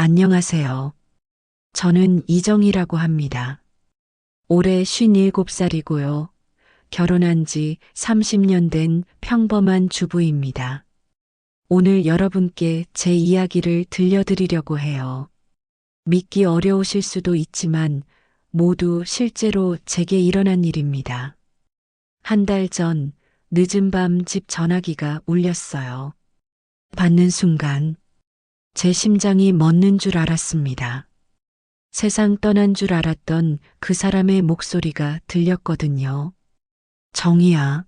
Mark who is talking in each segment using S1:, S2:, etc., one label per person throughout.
S1: 안녕하세요. 저는 이정이라고 합니다. 올해 57살이고요. 결혼한 지 30년 된 평범한 주부입니다. 오늘 여러분께 제 이야기를 들려드리려고 해요. 믿기 어려우실 수도 있지만 모두 실제로 제게 일어난 일입니다. 한 달 전 늦은 밤 집 전화기가 울렸어요. 받는 순간 제 심장이 멎는 줄 알았습니다. 세상 떠난 줄 알았던 그 사람의 목소리가 들렸거든요. 정이야,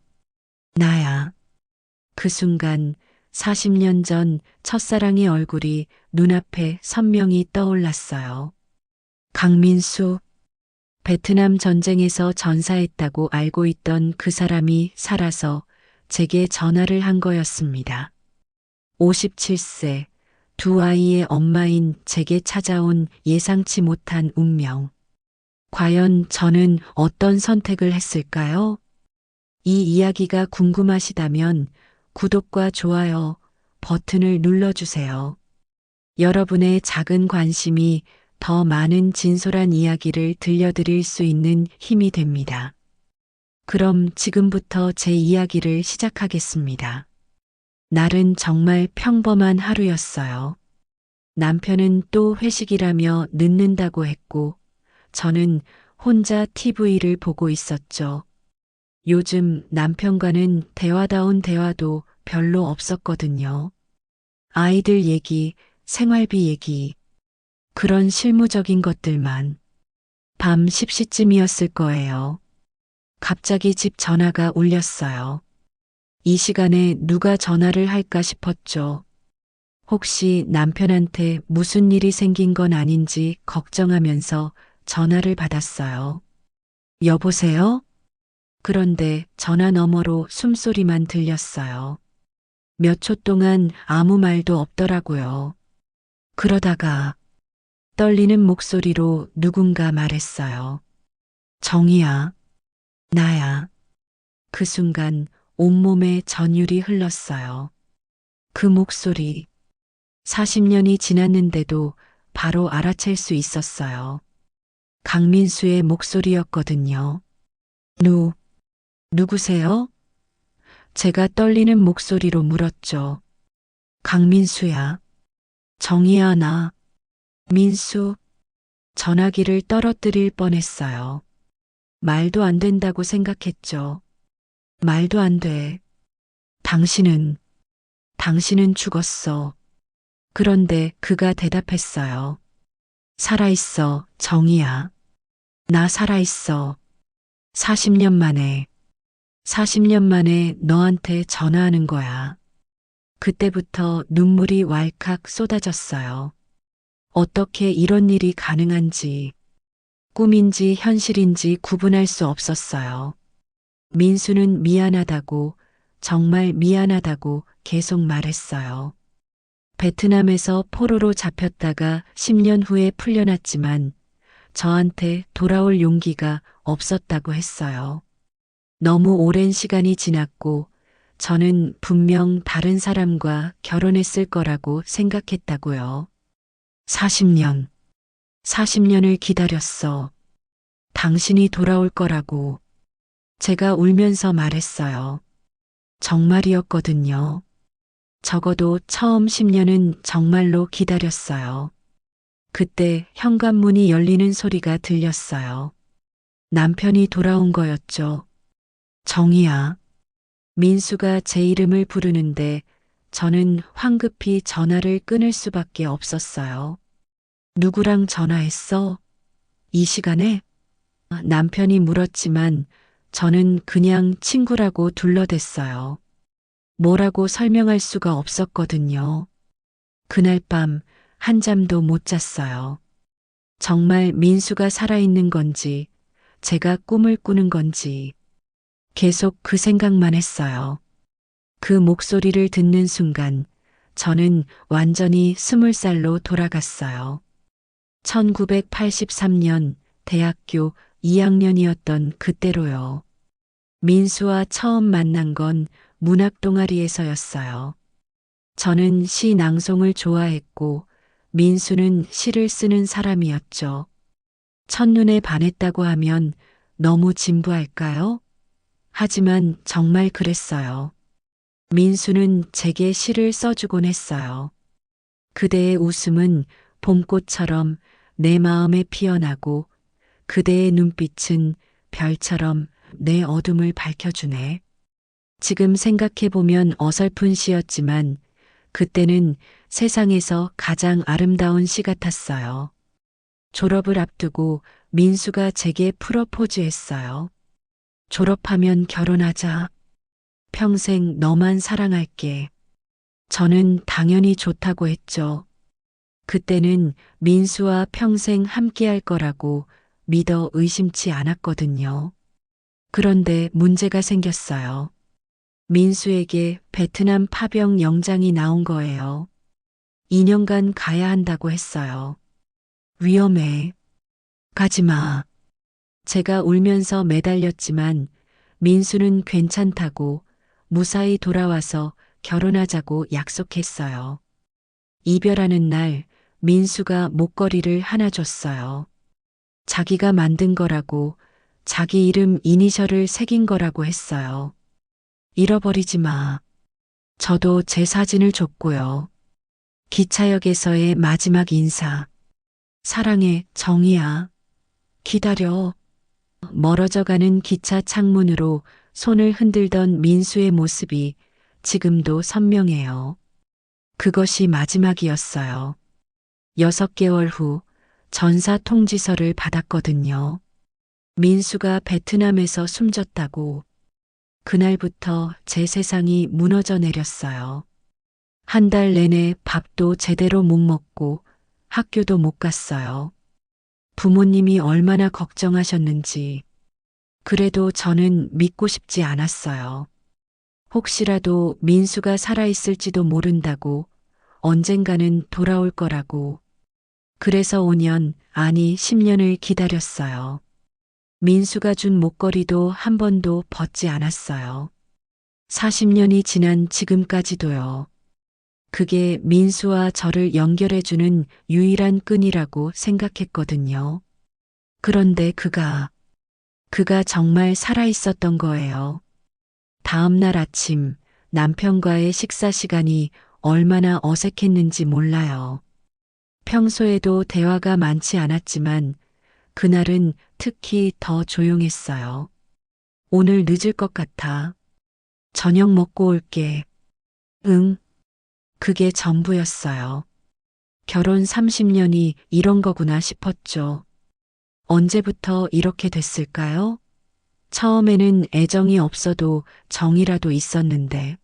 S1: 나야. 그 순간 40년 전 첫사랑의 얼굴이 눈앞에 선명히 떠올랐어요. 강민수, 베트남 전쟁에서 전사했다고 알고 있던 그 사람이 살아서 제게 전화를 한 거였습니다. 57세, 두 아이의 엄마인 제게 찾아온 예상치 못한 운명. 과연 저는 어떤 선택을 했을까요? 이 이야기가 궁금하시다면 구독과 좋아요 버튼을 눌러주세요. 여러분의 작은 관심이 더 많은 진솔한 이야기를 들려드릴 수 있는 힘이 됩니다. 그럼 지금부터 제 이야기를 시작하겠습니다. 날은 정말 평범한 하루였어요. 남편은 또 회식이라며 늦는다고 했고, 저는 혼자 TV를 보고 있었죠. 요즘 남편과는 대화다운 대화도 별로 없었거든요. 아이들 얘기, 생활비 얘기, 그런 실무적인 것들만. 밤 10시쯤이었을 거예요. 갑자기 집 전화가 울렸어요. 이 시간에 누가 전화를 할까 싶었죠. 혹시 남편한테 무슨 일이 생긴 건 아닌지 걱정하면서 전화를 받았어요. 여보세요? 그런데 전화 너머로 숨소리만 들렸어요. 몇 초 동안 아무 말도 없더라고요. 그러다가 떨리는 목소리로 누군가 말했어요. 정이야. 나야. 그 순간 온몸에 전율이 흘렀어요. 그 목소리. 40년이 지났는데도 바로 알아챌 수 있었어요. 강민수의 목소리였거든요. 누, 누구세요? 제가 떨리는 목소리로 물었죠. 강민수야. 정이야, 나. 민수. 전화기를 떨어뜨릴 뻔했어요. 말도 안 된다고 생각했죠. 말도 안 돼. 당신은, 당신은 죽었어. 그런데 그가 대답했어요. 살아있어, 정이야. 나 살아있어. 40년 만에, 40년 만에 너한테 전화하는 거야. 그때부터 눈물이 왈칵 쏟아졌어요. 어떻게 이런 일이 가능한지, 꿈인지 현실인지 구분할 수 없었어요. 민수는 미안하다고, 정말 미안하다고 계속 말했어요. 베트남에서 포로로 잡혔다가 10년 후에 풀려났지만 저한테 돌아올 용기가 없었다고 했어요. 너무 오랜 시간이 지났고 저는 분명 다른 사람과 결혼했을 거라고 생각했다고요. 40년, 40년을 기다렸어. 당신이 돌아올 거라고. 제가 울면서 말했어요. 정말이었거든요. 적어도 처음 10년은 정말로 기다렸어요. 그때 현관문이 열리는 소리가 들렸어요. 남편이 돌아온 거였죠. 정이야. 민수가 제 이름을 부르는데 저는 황급히 전화를 끊을 수밖에 없었어요. 누구랑 전화했어? 이 시간에? 남편이 물었지만 저는 그냥 친구라고 둘러댔어요. 뭐라고 설명할 수가 없었거든요. 그날 밤 한잠도 못 잤어요. 정말 민수가 살아있는 건지, 제가 꿈을 꾸는 건지, 계속 그 생각만 했어요. 그 목소리를 듣는 순간, 저는 완전히 스물 살로 돌아갔어요. 1983년 대학교 2학년이었던 그때로요. 민수와 처음 만난 건 문학 동아리에서였어요. 저는 시 낭송을 좋아했고 민수는 시를 쓰는 사람이었죠. 첫눈에 반했다고 하면 너무 진부할까요? 하지만 정말 그랬어요. 민수는 제게 시를 써주곤 했어요. 그대의 웃음은 봄꽃처럼 내 마음에 피어나고 그대의 눈빛은 별처럼 내 어둠을 밝혀주네. 지금 생각해보면 어설픈 시였지만 그때는 세상에서 가장 아름다운 시 같았어요. 졸업을 앞두고 민수가 제게 프로포즈했어요. 졸업하면 결혼하자. 평생 너만 사랑할게. 저는 당연히 좋다고 했죠. 그때는 민수와 평생 함께 할 거라고 믿어 의심치 않았거든요. 그런데 문제가 생겼어요. 민수에게 베트남 파병 영장이 나온 거예요. 2년간 가야 한다고 했어요. 위험해. 가지 마. 제가 울면서 매달렸지만 민수는 괜찮다고 무사히 돌아와서 결혼하자고 약속했어요. 이별하는 날 민수가 목걸이를 하나 줬어요. 자기가 만든 거라고 자기 이름 이니셜을 새긴 거라고 했어요. 잃어버리지 마. 저도 제 사진을 줬고요. 기차역에서의 마지막 인사. 사랑해, 정이야. 기다려. 멀어져 가는 기차 창문으로 손을 흔들던 민수의 모습이 지금도 선명해요. 그것이 마지막이었어요. 여섯 개월 후 전사 통지서를 받았거든요. 민수가 베트남에서 숨졌다고. 그날부터 제 세상이 무너져 내렸어요. 한 달 내내 밥도 제대로 못 먹고 학교도 못 갔어요. 부모님이 얼마나 걱정하셨는지. 그래도 저는 믿고 싶지 않았어요. 혹시라도 민수가 살아있을지도 모른다고 언젠가는 돌아올 거라고. 그래서 5년, 아니 10년을 기다렸어요. 민수가 준 목걸이도 한 번도 벗지 않았어요. 40년이 지난 지금까지도요. 그게 민수와 저를 연결해주는 유일한 끈이라고 생각했거든요. 그런데 그가, 그가 정말 살아있었던 거예요. 다음 날 아침 남편과의 식사 시간이 얼마나 어색했는지 몰라요. 평소에도 대화가 많지 않았지만 그날은 특히 더 조용했어요. 오늘 늦을 것 같아. 저녁 먹고 올게. 응. 그게 전부였어요. 결혼 30년이 이런 거구나 싶었죠. 언제부터 이렇게 됐을까요? 처음에는 애정이 없어도 정이라도 있었는데.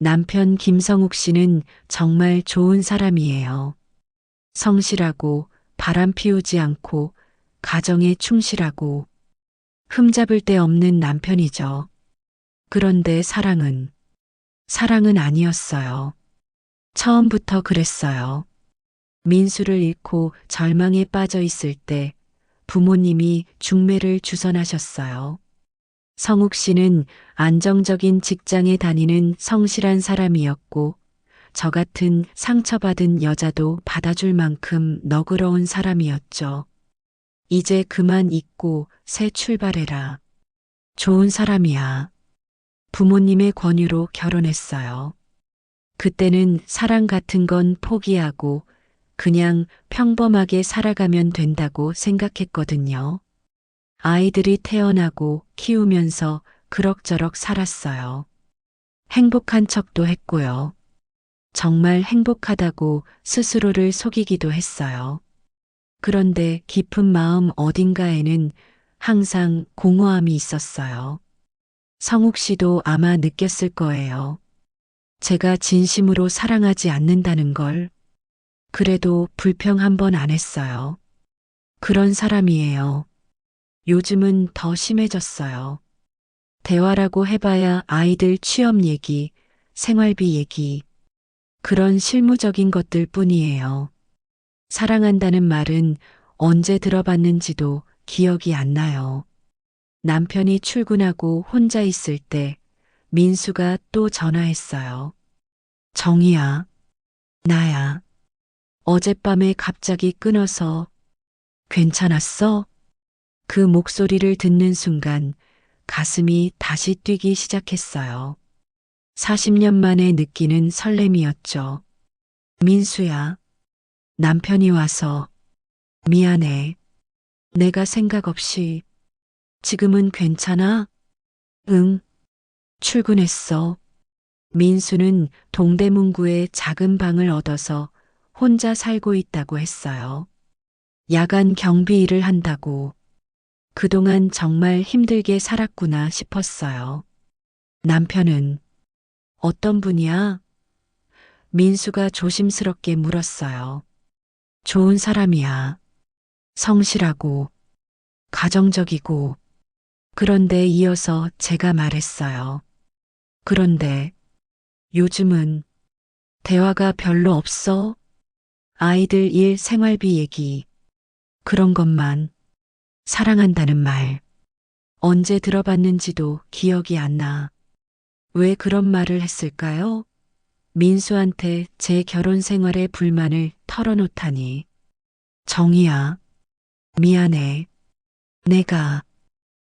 S1: 남편 김성욱 씨는 정말 좋은 사람이에요. 성실하고 바람 피우지 않고 가정에 충실하고 흠잡을 데 없는 남편이죠. 그런데 사랑은, 사랑은 아니었어요. 처음부터 그랬어요. 민수를 잃고 절망에 빠져 있을 때 부모님이 중매를 주선하셨어요. 성욱 씨는 안정적인 직장에 다니는 성실한 사람이었고, 저 같은 상처받은 여자도 받아줄 만큼 너그러운 사람이었죠. 이제 그만 잊고 새 출발해라. 좋은 사람이야. 부모님의 권유로 결혼했어요. 그때는 사랑 같은 건 포기하고 그냥 평범하게 살아가면 된다고 생각했거든요. 아이들이 태어나고 키우면서 그럭저럭 살았어요. 행복한 척도 했고요. 정말 행복하다고 스스로를 속이기도 했어요. 그런데 깊은 마음 어딘가에는 항상 공허함이 있었어요. 성욱 씨도 아마 느꼈을 거예요. 제가 진심으로 사랑하지 않는다는 걸. 그래도 불평 한 번 안 했어요. 그런 사람이에요. 요즘은 더 심해졌어요. 대화라고 해봐야 아이들 취업 얘기, 생활비 얘기, 그런 실무적인 것들 뿐이에요. 사랑한다는 말은 언제 들어봤는지도 기억이 안 나요. 남편이 출근하고 혼자 있을 때 민수가 또 전화했어요. 정이야. 나야. 어젯밤에 갑자기 끊어서 괜찮았어? 그 목소리를 듣는 순간 가슴이 다시 뛰기 시작했어요. 40년 만에 느끼는 설렘이었죠. 민수야, 남편이 와서 미안해. 내가 생각 없이 지금은 괜찮아? 응. 출근했어. 민수는 동대문구에 작은 방을 얻어서 혼자 살고 있다고 했어요. 야간 경비 일을 한다고 그동안 정말 힘들게 살았구나 싶었어요. 남편은 어떤 분이야? 민수가 조심스럽게 물었어요. 좋은 사람이야. 성실하고, 가정적이고, 그런데 이어서 제가 말했어요. 그런데 요즘은 대화가 별로 없어? 아이들 일 생활비 얘기, 그런 것만 사랑한다는 말. 언제 들어봤는지도 기억이 안 나. 왜 그런 말을 했을까요? 민수한테 제 결혼 생활의 불만을 털어놓다니. 정이야. 미안해. 내가,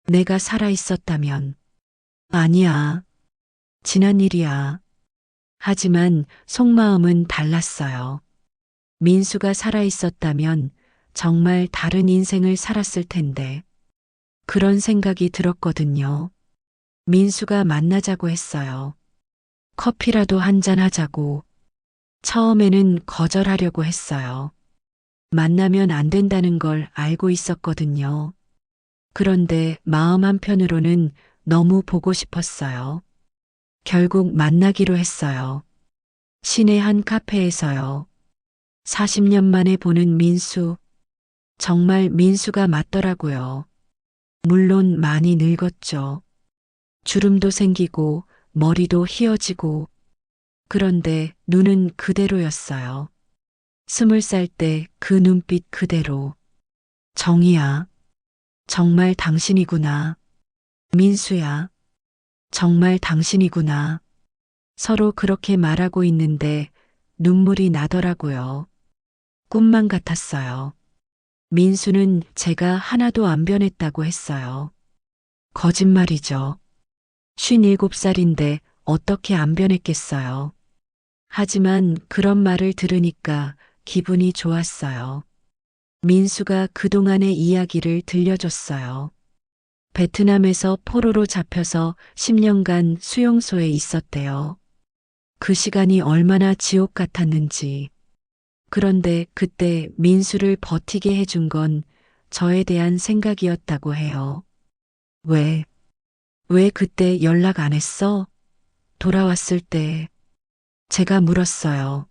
S1: 내가 살아있었다면. 아니야. 지난 일이야. 하지만 속마음은 달랐어요. 민수가 살아있었다면 정말 다른 인생을 살았을 텐데. 그런 생각이 들었거든요. 민수가 만나자고 했어요. 커피라도 한잔 하자고. 처음에는 거절하려고 했어요. 만나면 안 된다는 걸 알고 있었거든요. 그런데 마음 한편으로는 너무 보고 싶었어요. 결국 만나기로 했어요. 시내 한 카페에서요. 40년 만에 보는 민수. 정말 민수가 맞더라고요. 물론 많이 늙었죠. 주름도 생기고 머리도 휘어지고 그런데 눈은 그대로였어요. 스물 살 때 그 눈빛 그대로. 정이야. 정말 당신이구나. 민수야. 정말 당신이구나. 서로 그렇게 말하고 있는데 눈물이 나더라고요. 꿈만 같았어요. 민수는 제가 하나도 안 변했다고 했어요. 거짓말이죠. 57살인데 어떻게 안 변했겠어요. 하지만 그런 말을 들으니까 기분이 좋았어요. 민수가 그동안의 이야기를 들려줬어요. 베트남에서 포로로 잡혀서 10년간 수용소에 있었대요. 그 시간이 얼마나 지옥 같았는지. 그런데 그때 민수를 버티게 해준 건 저에 대한 생각이었다고 해요. 왜, 왜 그때 연락 안 했어? 돌아왔을 때 제가 물었어요.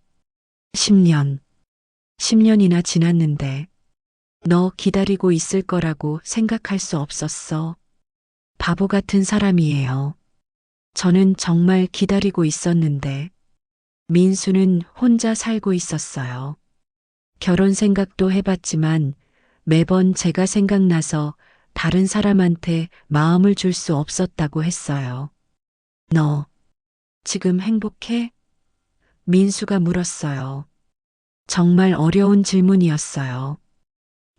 S1: 10년, 10년이나 지났는데 너 기다리고 있을 거라고 생각할 수 없었어. 바보 같은 사람이에요. 저는 정말 기다리고 있었는데 민수는 혼자 살고 있었어요. 결혼 생각도 해봤지만 매번 제가 생각나서 다른 사람한테 마음을 줄 수 없었다고 했어요. 너 지금 행복해? 민수가 물었어요. 정말 어려운 질문이었어요.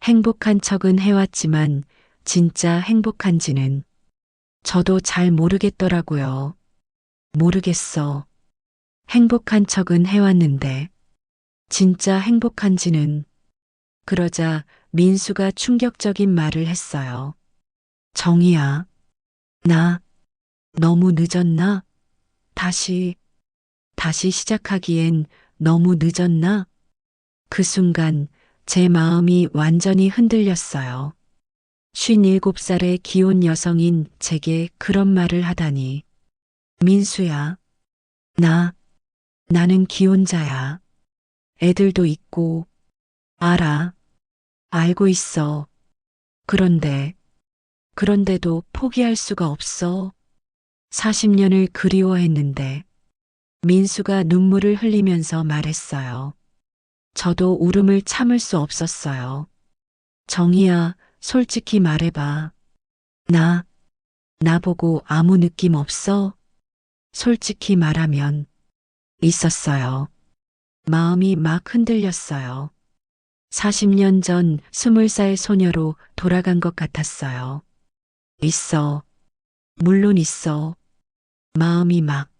S1: 행복한 척은 해왔지만 진짜 행복한지는 저도 잘 모르겠더라고요. 모르겠어. 행복한 척은 해왔는데 진짜 행복한지는 그러자 민수가 충격적인 말을 했어요. 정이야. 나 너무 늦었나? 다시 다시 시작하기엔 너무 늦었나? 그 순간 제 마음이 완전히 흔들렸어요. 57살의 기혼 여성인 제게 그런 말을 하다니. 민수야. 나, 나는 기혼자야. 애들도 있고, 알아. 알고 있어. 그런데, 그런데도 포기할 수가 없어. 40년을 그리워했는데, 민수가 눈물을 흘리면서 말했어요. 저도 울음을 참을 수 없었어요. 정희야, 솔직히 말해봐. 나, 나보고 아무 느낌 없어? 솔직히 말하면, 있었어요. 마음이 막 흔들렸어요. 40년 전 20살 소녀로 돌아간 것 같았어요. 있어. 물론 있어. 마음이 막,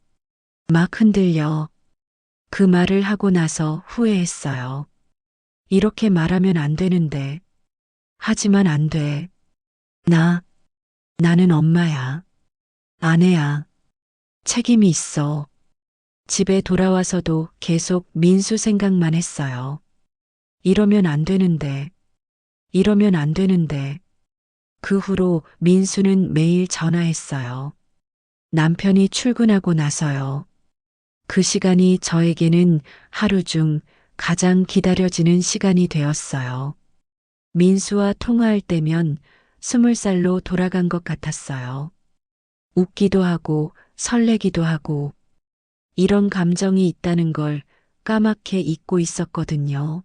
S1: 막 흔들려. 그 말을 하고 나서 후회했어요. 이렇게 말하면 안 되는데. 하지만 안 돼. 나, 나는 엄마야. 아내야. 책임이 있어. 집에 돌아와서도 계속 민수 생각만 했어요. 이러면 안 되는데. 이러면 안 되는데. 그 후로 민수는 매일 전화했어요. 남편이 출근하고 나서요. 그 시간이 저에게는 하루 중 가장 기다려지는 시간이 되었어요. 민수와 통화할 때면 스물 살로 돌아간 것 같았어요. 웃기도 하고 설레기도 하고 이런 감정이 있다는 걸 까맣게 잊고 있었거든요.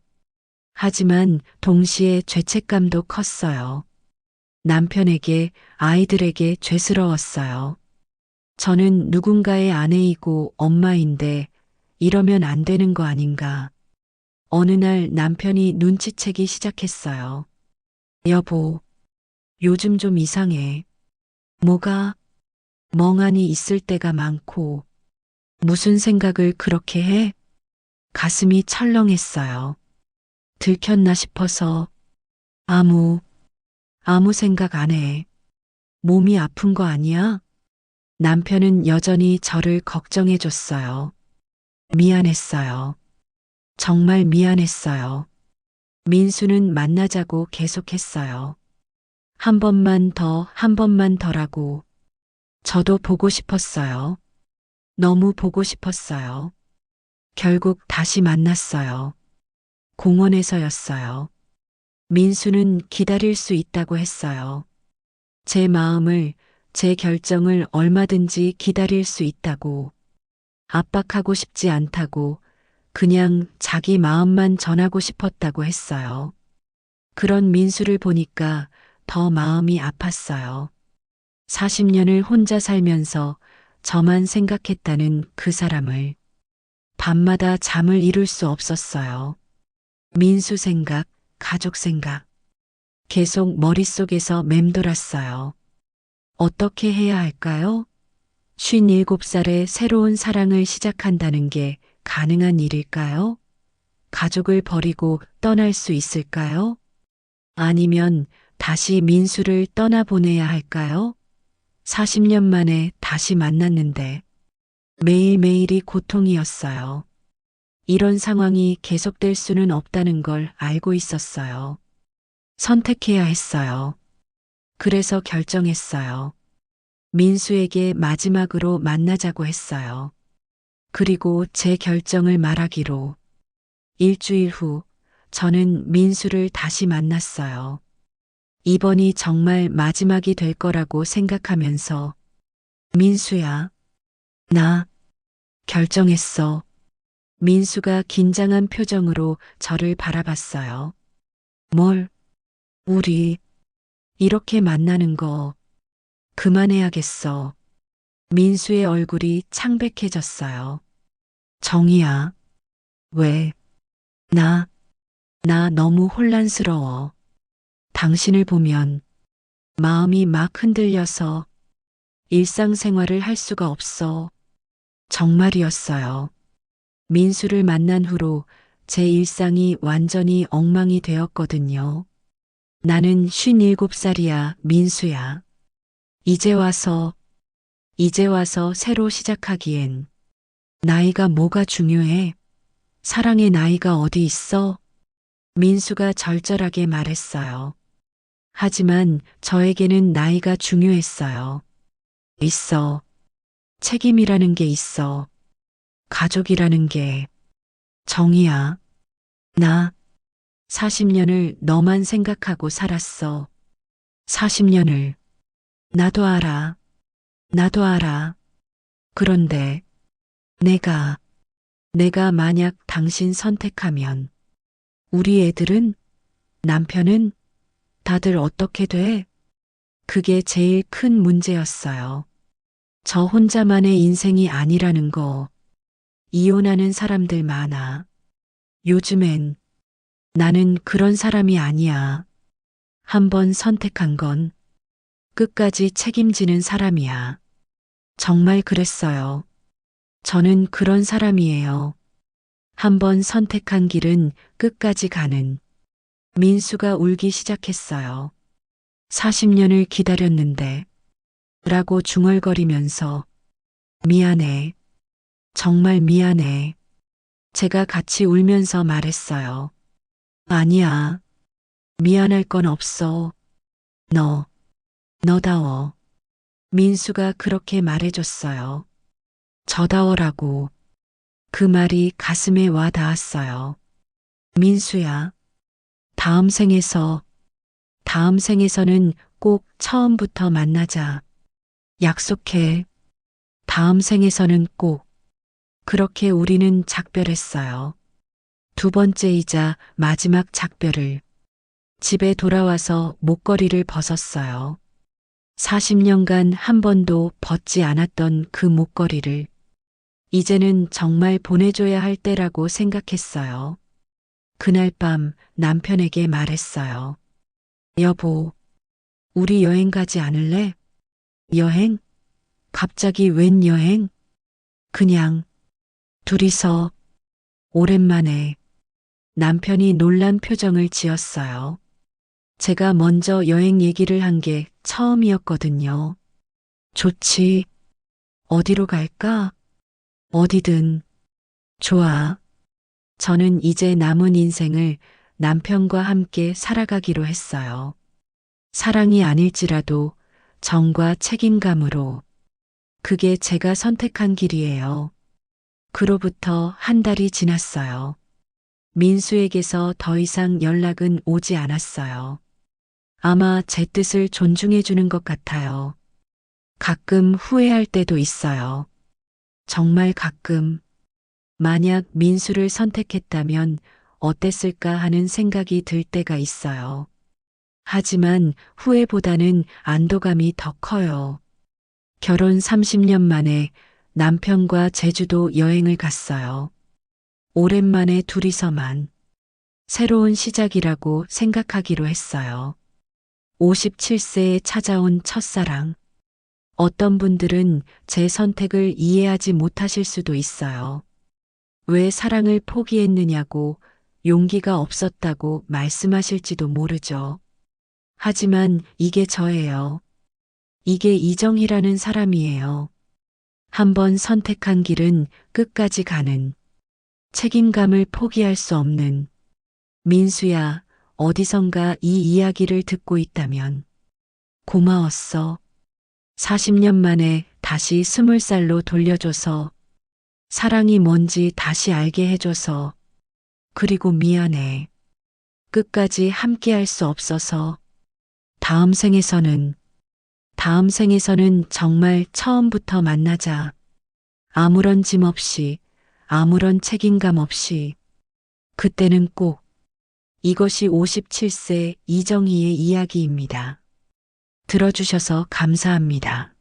S1: 하지만 동시에 죄책감도 컸어요. 남편에게 아이들에게 죄스러웠어요. 저는 누군가의 아내이고 엄마인데 이러면 안 되는 거 아닌가. 어느 날 남편이 눈치채기 시작했어요. 여보, 요즘 좀 이상해. 뭐가? 멍하니 있을 때가 많고, 무슨 생각을 그렇게 해? 가슴이 철렁했어요. 들켰나 싶어서, 아무, 아무 생각 안 해. 몸이 아픈 거 아니야? 남편은 여전히 저를 걱정해 줬어요. 미안했어요. 정말 미안했어요. 민수는 만나자고 계속했어요. 한 번만 더, 한 번만 더라고. 저도 보고 싶었어요. 너무 보고 싶었어요. 결국 다시 만났어요. 공원에서였어요. 민수는 기다릴 수 있다고 했어요. 제 마음을, 제 결정을 얼마든지 기다릴 수 있다고. 압박하고 싶지 않다고 그냥 자기 마음만 전하고 싶었다고 했어요. 그런 민수를 보니까 더 마음이 아팠어요. 40년을 혼자 살면서 저만 생각했다는 그 사람을 밤마다 잠을 이룰 수 없었어요. 민수 생각, 가족 생각. 계속 머릿속에서 맴돌았어요. 어떻게 해야 할까요? 57살에 새로운 사랑을 시작한다는 게 가능한 일일까요? 가족을 버리고 떠날 수 있을까요? 아니면 다시 민수를 떠나보내야 할까요? 40년 만에 다시 만났는데 매일매일이 고통이었어요. 이런 상황이 계속될 수는 없다는 걸 알고 있었어요. 선택해야 했어요. 그래서 결정했어요. 민수에게 마지막으로 만나자고 했어요. 그리고 제 결정을 말하기로 일주일 후 저는 민수를 다시 만났어요. 이번이 정말 마지막이 될 거라고 생각하면서 민수야, 나 결정했어. 민수가 긴장한 표정으로 저를 바라봤어요. 뭘, 우리 이렇게 만나는 거 그만해야겠어. 민수의 얼굴이 창백해졌어요. 정이야. 왜? 나, 나 너무 혼란스러워. 당신을 보면 마음이 막 흔들려서 일상생활을 할 수가 없어. 정말이었어요. 민수를 만난 후로 제 일상이 완전히 엉망이 되었거든요. 나는 57살이야, 민수야. 이제 와서, 이제 와서 새로 시작하기엔 나이가 뭐가 중요해? 사랑의 나이가 어디 있어? 민수가 절절하게 말했어요. 하지만 저에게는 나이가 중요했어요. 있어. 책임이라는 게 있어. 가족이라는 게 정이야. 나 40년을 너만 생각하고 살았어. 40년을. 나도 알아. 나도 알아. 그런데 내가, 내가 만약 당신 선택하면 우리 애들은, 남편은 다들 어떻게 돼? 그게 제일 큰 문제였어요. 저 혼자만의 인생이 아니라는 거. 이혼하는 사람들 많아. 요즘엔 나는 그런 사람이 아니야. 한번 선택한 건 끝까지 책임지는 사람이야. 정말 그랬어요. 저는 그런 사람이에요. 한번 선택한 길은 끝까지 가는. 민수가 울기 시작했어요. 40년을 기다렸는데, 라고 중얼거리면서, 미안해. 정말 미안해. 제가 같이 울면서 말했어요. 아니야. 미안할 건 없어. 너, 너다워. 민수가 그렇게 말해줬어요. 저다워라고. 그 말이 가슴에 와 닿았어요. 민수야. 다음 생에서, 다음 생에서는 꼭 처음부터 만나자. 약속해. 다음 생에서는 꼭. 그렇게 우리는 작별했어요. 두 번째이자 마지막 작별을. 집에 돌아와서 목걸이를 벗었어요. 40년간 한 번도 벗지 않았던 그 목걸이를 이제는 정말 보내줘야 할 때라고 생각했어요. 그날 밤 남편에게 말했어요. 여보, 우리 여행 가지 않을래? 여행? 갑자기 웬 여행? 그냥 둘이서 오랜만에 남편이 놀란 표정을 지었어요. 제가 먼저 여행 얘기를 한 게 처음이었거든요. 좋지. 어디로 갈까? 어디든. 좋아. 저는 이제 남은 인생을 남편과 함께 살아가기로 했어요. 사랑이 아닐지라도 정과 책임감으로. 그게 제가 선택한 길이에요. 그로부터 한 달이 지났어요. 민수에게서 더 이상 연락은 오지 않았어요. 아마 제 뜻을 존중해 주는 것 같아요. 가끔 후회할 때도 있어요. 정말 가끔. 만약 민수를 선택했다면 어땠을까 하는 생각이 들 때가 있어요. 하지만 후회보다는 안도감이 더 커요. 결혼 30년 만에 남편과 제주도 여행을 갔어요. 오랜만에 둘이서만 새로운 시작이라고 생각하기로 했어요. 57세에 찾아온 첫사랑. 어떤 분들은 제 선택을 이해하지 못하실 수도 있어요. 왜 사랑을 포기했느냐고 용기가 없었다고 말씀하실지도 모르죠. 하지만 이게 저예요. 이게 이정희라는 사람이에요. 한번 선택한 길은 끝까지 가는. 책임감을 포기할 수 없는. 민수야 어디선가 이 이야기를 듣고 있다면. 고마웠어. 40년 만에 다시 스물 살로 돌려줘서. 사랑이 뭔지 다시 알게 해줘서. 그리고 미안해. 끝까지 함께 할 수 없어서. 다음 생에서는 다음 생에서는 정말 처음부터 만나자. 아무런 짐 없이 아무런 책임감 없이 그때는 꼭 이것이 57세 이정희의 이야기입니다. 들어주셔서 감사합니다.